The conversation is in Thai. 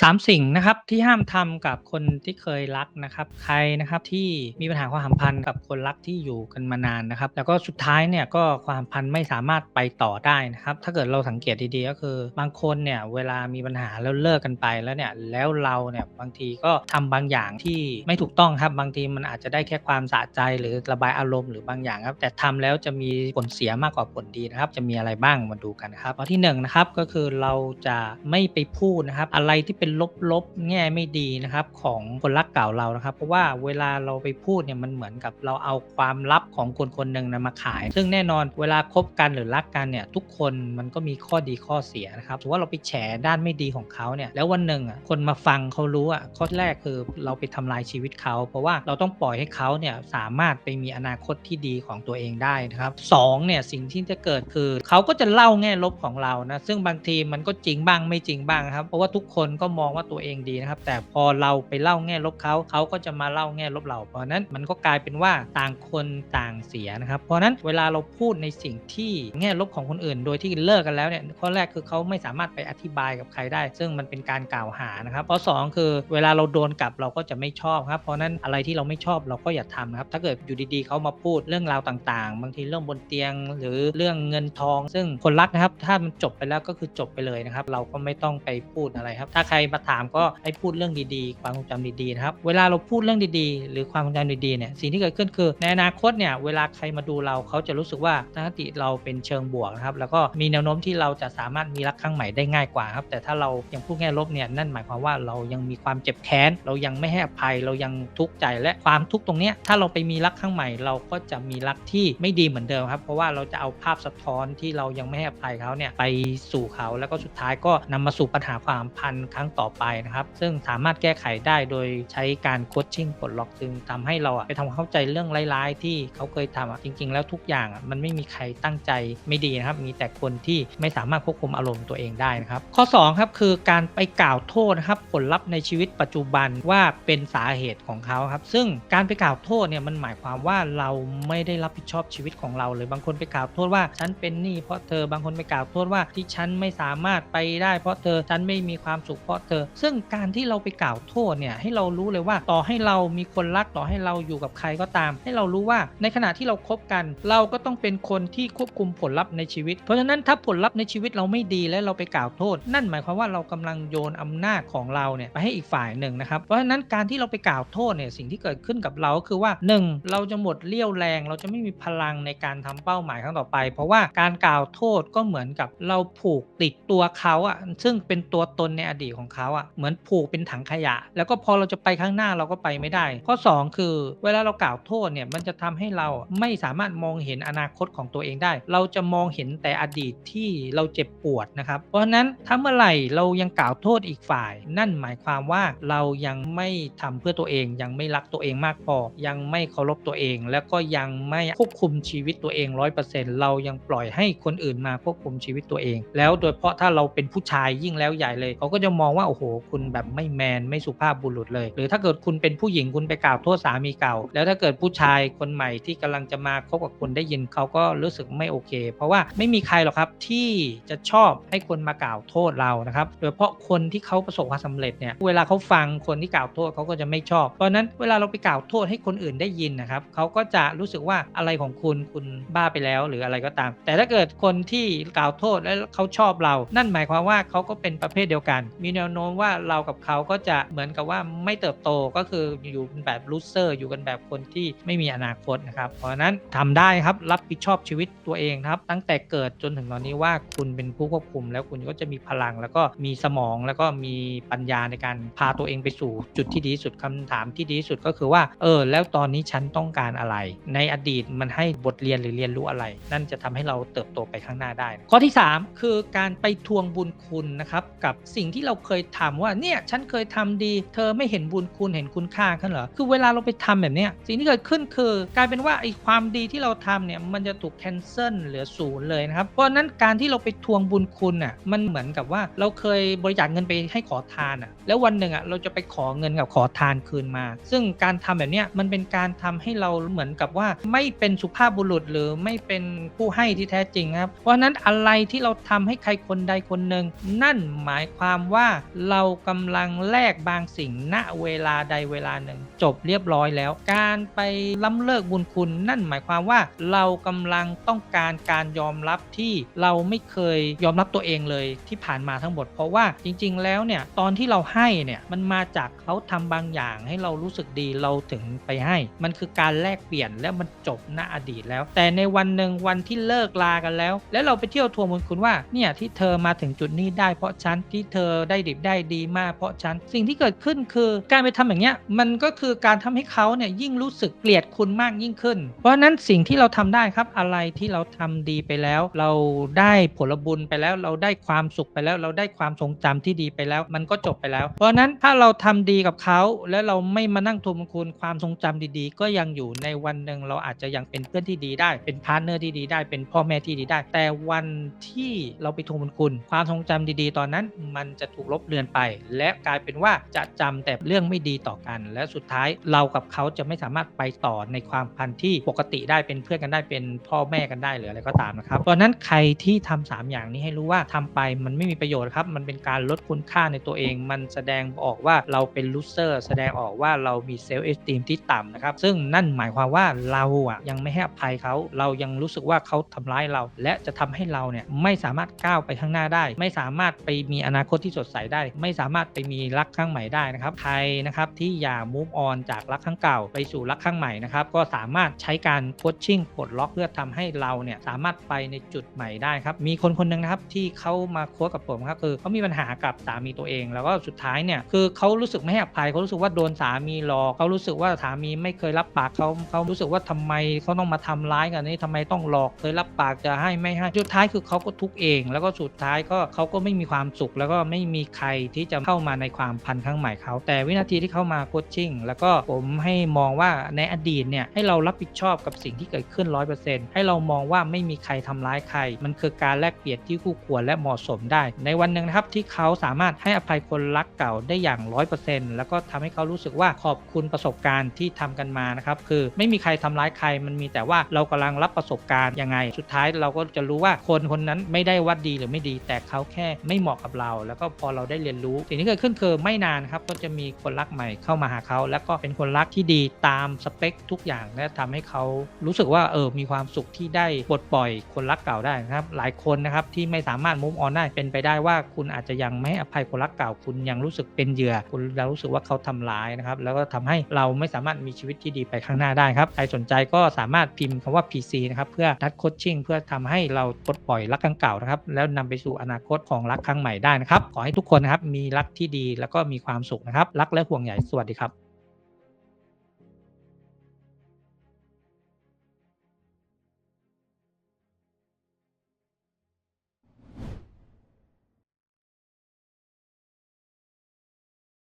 3สิ่งนะครับที่ห้ามทำกับคนที่เคยรักนะครับ ใครนะครับที่มีปัญหาความสัมพันธ์กับคนรักที่อยู่กันมานานนะครับ แล้วก็สุดท้ายเนี่ยก็ความสัมพันธ์ไม่สามารถไปต่อได้นะครับ ถ้าเกิดเราสังเกตดีๆก็คือ บางคนเนี่ยเวลามีปัญหาแล้วเลิกกันไปแล้วเนี่ยแล้วเราเนี่ยบางทีก็ทำบางอย่างที่ไม่ถูกต้องครับ บางทีมันอาจจะได้แค่ความสะใจหรือระบายอารมณ์หรือบางอย่างครับแต่ทำแล้วจะมีผลเสียมากกว่าผลดีนะครับ จะมีอะไรบ้างมาดูกันครับข้อที่1นงนะครับก็คือเราจะไม่ไปพูดนะครับอะไรที่เป็นลบๆแง่ไม่ดีนะครับของคนรักเก่าเรานะครับ เพราะว่าเวลาเราไปพูดเนี่ยมันเหมือนกับเราเอาความลับของคนคนหนึ่งนะมาขาย ซึ่งแน่นอนเวลาคบกันหรือรักกันเนี่ยทุกคนมันก็มีข้อดีข้อเสียนะครับถือว่าเราไปแฉด้านไม่ดีของเขาเนี่ยแล้ววันหนึ่งอะคนมาฟังเขารู้อะข้อแรกคือเราไปทำลายชีวิตเขา เพราะว่าเราต้องปล่อยให้เขาเนี่ยสามารถไปมีอนาคตที่ดีของตัวเองได้นะครับสองเนี่ยสิ่งที่จะเกิดคือเขาก็จะเล่าแง่ลบของเรานะซึ่งบางทีมันก็จริงบ้างไม่จริงบ้างครับ เพราะว่าทุกคนก็มองว่าตัวเองดีนะครับ แต่พอเราไปเล่าแง่ลบเขาเขาก็จะมาเล่าแง่ลบเรา เพราะนั้นมันก็กลายเป็นว่าต่างคนต่างเสียนะครับ เพราะนั้นเวลาเราพูดในสิ่งที่แง่ลบของคนอื่น โดยที่เลิกกันแล้วเนี่ยข้อแรกคือเขาไม่สามารถไปอธิบายกับใครได้ ซึ่งมันเป็นการกล่าวหานะครับข้อสองคือเวลาเราโดนกลับเราก็จะไม่ชอบครับ เพราะนั้นอะไรที่เราไม่ชอบเราก็อย่าทำนะครับ ถ้าเกิดอยู่ดีๆเขามาพูดเรื่องราวต่างๆ บางทีเรื่องบนเตียง หรือเรื่องเงินทอง ซึ่งคนรักนะครับ ถ้ามันจบไปแล้วก็คือจบไปเลยนะครับ เราก็ไม่ต้องไปพูดอะไรครับ ถ้าใครมาถามก็ให้พูดเรื่องดีๆ ความทรงจำดีๆนะครับ เวลาเราพูดเรื่องดีๆ หรือความทรงจำดีๆเนี่ยสิ่งที่เกิดขึ้นคือ ในอนาคตเนี่ยเวลาใครมาดูเราเขาจะรู้สึกว่าทัศนคติเราเป็นเชิงบวกนะครับแล้วก็มีแนวโน้มที่เราจะสามารถมีรักครั้งใหม่ได้ง่ายกว่าครับแต่ถ้าเรายังพูดแง่ลบเนี่ยนั่นหมายความว่าเรายังมีความเจ็บแค้นเรายังไม่ให้อภัยเรายังทุกข์ใจและความทุกข์ตรงเนี้ยถ้าเราไปมีรักครั้งใหม่ เราก็จะมีรักที่ไม่ดีเหมือนเดิมครับ เพราะว่าเราจะเอาภาพสะท้อนที่เรายังไม่ให้อภัยเขาเนี่ยไปสู่เขาแล้วก็สุดท้ายก็นำมาสู่ปัญหาความพันครั้งต่อไปนะครับ ซึ่งสามารถแก้ไขได้โดยใช้การโคชชิ่งปลดล็อกซึ่งทำให้เราไปทำความเข้าใจเรื่องร้ายๆ ที่เขาเคยทำอะจริง ๆ แล้วทุกอย่างอะมันไม่มีใครตั้งใจไม่ดีนะครับ มีแต่คนที่ไม่สามารถควบคุมอารมณ์ตัวเองได้นะครับ ข้อ2ครับคือการไปกล่าวโทษนะครับผลลัพธ์ในชีวิตปัจจุบันว่าเป็นสาเหตุของเขาครับซึ่งการไปกล่าวโทษเนี่ยมันหมายความว่าเราไม่ได้รับผิดชอบชีวิตของเราเลยบางคนไปกล่าวโทษว่าฉันเป็นหนี้เพราะเธอบางคนไปกล่าวโทษว่าที่ฉันไม่สามารถไปได้เพราะเธอฉันไม่มีความสุขเพราะเธอ ซึ่งการที่เราไปกล่าวโทษเนี่ยให้เรารู้เลยว่าต่อให้เรามีคนรักต่อให้เราอยู่กับใครก็ตาม ให้เรารู้ว่าในขณะที่เราคบกัน เราก็ต้องเป็นคนที่ควบคุมผลลัพธ์ในชีวิต เพราะฉะนั้นถ้าผลลัพธ์ในชีวิตเราไม่ดีและเราไปกล่าวโทษ นั่นหมายความว่าเรากำลังโยนอำนาจของเราเนี่ยไปให้อีกฝ่ายหนึ่งนะครับเพราะฉะนั้นการที่เราไปกล่าวโทษเนี่ยสิ่งที่เกิดขึ้นกับเราก็คือว่า 1. เราจะหมดเรี่ยวแรง เราจะไม่มีพลังในการทำเป้าหมายครั้งต่อไป เพราะว่าการกล่าวโทษก็เหมือนกับเราผูกติดตัวเขาอะซึ่งเป็นตัวตนในอดีตของเขาอะเหมือนผูกเป็นถังขยะ แล้วก็พอเราจะไปข้างหน้าเราก็ไปไม่ได้ ข้อ 2 คือ เวลาเรากล่าวโทษเนี่ยมันจะทำให้เราไม่สามารถมองเห็นอนาคตของตัวเองได้ เราจะมองเห็นแต่อดีตที่เราเจ็บปวดนะครับ เพราะฉะนั้นถ้าเมื่อไหร่เรายังกล่าวโทษอีกฝ่าย นั่นหมายความว่าเรายังไม่ทำเพื่อตัวเอง ยังไม่รักตัวเองมากพอ ยังไม่เคารพตัวเอง แล้วก็ยังไม่ควบคุมชีวิตตัวเองร้อยเปอร์เซ็นต์เรายังปล่อยให้คนอื่นมาควบคุมชีวิตตัวเอง แล้วโดยเฉพาะถ้าเราเป็นผู้ชายยิ่งแล้วใหญ่เลยเขาก็จะมองว่าโอ้โหคุณแบบไม่แมนไม่สุภาพบุรุษเลย หรือถ้าเกิดคุณเป็นผู้หญิงคุณไปกล่าวโทษสามีเก่า แล้วถ้าเกิดผู้ชายคนใหม่ที่กำลังจะมาคบกับคุณได้ยินเขาก็รู้สึกไม่โอเค เพราะว่าไม่มีใครหรอกครับที่จะชอบให้คนมากล่าวโทษเรานะครับโดยเฉพาะคนที่เขาประสบความสำเร็จเนี่ยเวลาเขาฟังคนที่กล่าวโทษเขาก็จะไม่ชอบ เพราะนั้นเวลาเราไปกล่าวโทษให้คนอื่นได้ยินนะครับเขาก็จะรู้สึกว่าอะไรของคุณคุณบ้าไปแล้ว หรืออะไรก็ตาม แต่ถ้าเกิดคนที่กล่าวโทษแล้วเขาชอบเรา นั่นหมายความว่าเขาก็เป็นประเภทเดียวกันมีแนวโน้มว่าเรากับเขาก็จะเหมือนกับว่าไม่เติบโตก็คืออยู่แบบลูเซอร์อยู่กันแบบคนที่ไม่มีอนาคตนะครับ เพราะนั้นทำได้ครับรับผิดชอบชีวิตตัวเองครับ ตั้งแต่เกิดจนถึงตอนนี้ว่าคุณเป็นผู้ควบคุม แล้วคุณก็จะมีพลัง แล้วก็มีสมองแล้วก็มีปัญญาในการพาตัวเองไปสู่จุดที่ดีสุดคำถามที่ดีที่สุดก็คือว่า เออ แล้วตอนนี้ฉันต้องการอะไร ในอดีตมันให้บทเรียนหรือเรียนรู้อะไร นั่นจะทำให้เราเติบโตไปข้างหน้าได้ ข้อที่ 3 คือการไปทวงบุญคุณนะครับกับสิ่งที่เราเคยทำว่าเนี่ยฉันเคยทำดี เธอไม่เห็นบุญคุณเห็นคุณค่าขึ้นเหรอคือเวลาเราไปทำแบบเนี้ยสิ่งที่เกิดขึ้นคือกลายเป็นว่าไอ้ความดีที่เราทำเนี่ยมันจะถูกแคนเซิลเหลือศูนย์เลยนะครับเพราะนั้นการที่เราไปทวงบุญคุณอะมันเหมือนกับว่าเราเคยบริจาคเงินไปให้ขอทานอะแล้ววันหนึ่งอะเราจะไปขอเงินกับขอทานคืนมา ซึ่งการทำแบบเนี้ยมันเป็นการทำให้เราเหมือนกับว่าไม่เป็นสุภาพบุรุษหรือไม่เป็นผู้ให้ที่แท้จริงครับเพราะฉะนั้นอะไรที่เราทำให้ใครคนใดคนหนึ่งนั่นหมายความว่าเรากำลังแลกบางสิ่งณเวลาใดเวลาหนึ่ง จบเรียบร้อยแล้ว การไปล้ำเลิกบุญคุณ นั่นหมายความว่าเรากำลังต้องการการยอมรับที่เราไม่เคยยอมรับตัวเองเลยที่ผ่านมาทั้งหมด เพราะว่าจริง ๆ แล้วเนี่ยตอนที่เราให้เนี่ยมันมาจากเขาทำบางอย่างให้เรารู้สึกดีเราถึงไปให้ มันคือการแลกเปลี่ยนและมันจบณอดีตแล้ว แต่ในวันหนึ่งวันที่เลิกลากันแล้ว แล้วเราไปเที่ยวทวงบุญคุณว่าเนี่ยที่เธอมาถึงจุดนี้ได้เพราะฉันที่เธอได้ดิบได้ดีมากเพราะฉันสิ่งที่เกิดขึ้นคือการไปทำอย่างเงี้ยมันก็คือการทำให้เขาเนี่ยยิ่งรู้สึกเกลียดคุณมากยิ่งขึ้น เพราะฉะนั้นสิ่งที่เราทำได้ครับอะไรที่เราทำดีไปแล้ว เราได้ผลบุญไปแล้ว เราได้ความสุขไปแล้ว เราได้ความทรงจำที่ดีไปแล้ว มันก็จบไปแล้ว เพราะฉะนั้นถ้าเราทำดีกับเขาแล้วเราไม่มานั่งทวงคุณความทรงจำดีๆ ก็ยังอยู่ในวันหนึ่งเราอาจจะยังเป็นเพื่อนที่ดีได้ เป็นพาร์ทเนอร์ที่ดีได้เป็นพ่อแม่ที่ดีได้ แต่วันที่เราไปทวงคุณ ความทรงจำดีๆ ตอนนั้น มันจะถูกลบเลือนไป และกลายเป็นว่าจะจำแต่เรื่องไม่ดีต่อกัน และสุดท้ายเรากับเขาจะไม่สามารถไปต่อในความพันที่ปกติได้เป็นเพื่อนกันได้เป็นพ่อแม่กันได้หรืออะไรก็ตามนะครับเพราะนั้นใครที่ทำสามอย่างนี้ให้รู้ว่าทำไปมันไม่มีประโยชน์ครับ มันเป็นการลดคุณค่าในตัวเอง มันแสดงออกว่าเราเป็นลูเซอร์แสดงออกว่าเรามีเซลล์เอสติมที่ต่ำนะครับ ซึ่งนั่นหมายความว่าเราอะยังไม่ให้อภัยเขา เรายังรู้สึกว่าเขาทำร้ายเรา และจะทำให้เราเนี่ยไม่สามารถก้าวไปข้างหน้าได้ ไม่สามารถไปมีอนาคตที่สดใสได้ ไม่สามารถไปมีรักครั้งใหม่ได้นะครับใครนะครับที่อยาก move on จากรักครั้งเก่าไปสู่รักครั้งใหม่นะครับก็สามารถใช้การโคชชิ่งปลดล็อกเพื่อทำให้เราเนี่ยสามารถไปในจุดใหม่ได้ครับมีคนคนหนึ่งนะครับที่เขามาโค้ชกับผมครับคือเขามีปัญหากับสามีตัวเอง แล้วก็สุดท้ายเนี่ยคือเขารู้สึกไม่ให้อภัยเขารู้สึกว่าโดนสามีหลอกเขารู้สึกว่าสามีไม่เคยรับปากเขาเขารู้สึกว่าทำไมเขาต้องมาทำร้ายกันนี่ทำไมต้องหลอกเคยรับปากจะให้ไม่ให้สุดท้ายคือเขาก็ทุกข์เอง แล้วก็สุดท้ายก็เขาก็ไม่มีความสุขแล้วก็ไม่มีใครที่จะเข้ามาในความพันครั้งใหม่เขา แต่วินาทีที่เข้ามาโคชชิ่งแล้วก็ผมให้มองว่าในอดีตเนี่ยให้เรารับผิดชอบกับสิ่งที่เกิดขึ้น 100%ให้เรามองว่าไม่มีใครทำร้ายใคร มันคือการแลกเปลี่ยนที่คู่ควรและเหมาะสมได้ ในวันหนึ่งนะครับที่เขาสามารถให้อภัยคนรักเก่าได้อย่าง 100%แล้วก็ทำให้เขารู้สึกว่าขอบคุณประสบการณ์ที่ทำกันมานะครับคือไม่มีใครทำร้ายใคร มันมีแต่ว่าเรากำลังรับประสบการณ์ยังไง สุดท้ายเราก็จะรู้ว่าคนคนนั้นไม่ได้ว่าดีหรือไม่ดี แต่เขาแค่ไม่เหมาะกับเรา แล้วก็พอเราได้เรียนรู้ สิ่งที่เกิดขึ้นคือไม่นานครับก็จะมีคนรักใหม่เข้ามาหาเขา แล้วก็เป็นคนรักที่ดีตามสเปคทุกอย่างและทำให้เขารู้สึกว่าเออมีความสุขที่ได้ปลดปล่อยคนรักเก่าได้นะครับ หลายคนนะครับที่ไม่สามารถมุมออนได้เป็นไปได้ว่าคุณอาจจะยังไม่อภัยคนรักเก่า คุณยังรู้สึกเป็นเหยื่อ คุณเรารู้สึกว่าเขาทำร้ายนะครับ แล้วก็ทำให้เราไม่สามารถมีชีวิตที่ดีไปข้างหน้าได้ครับใครสนใจก็สามารถพิมพ์คำว่า PC นะครับเพื่อนัดโคชชิ่งเพื่อทำให้เราปลดปล่อยรักครั้งเก่านะครับแล้วนำไปสู่อนาคตของรักครั้งใหม่ได้นะครับขอให้ทุกคนนะครับ มีรักที่ดีแล้วก็มีความสุขนะครับ รักและห่วงใยสวัสดีครับ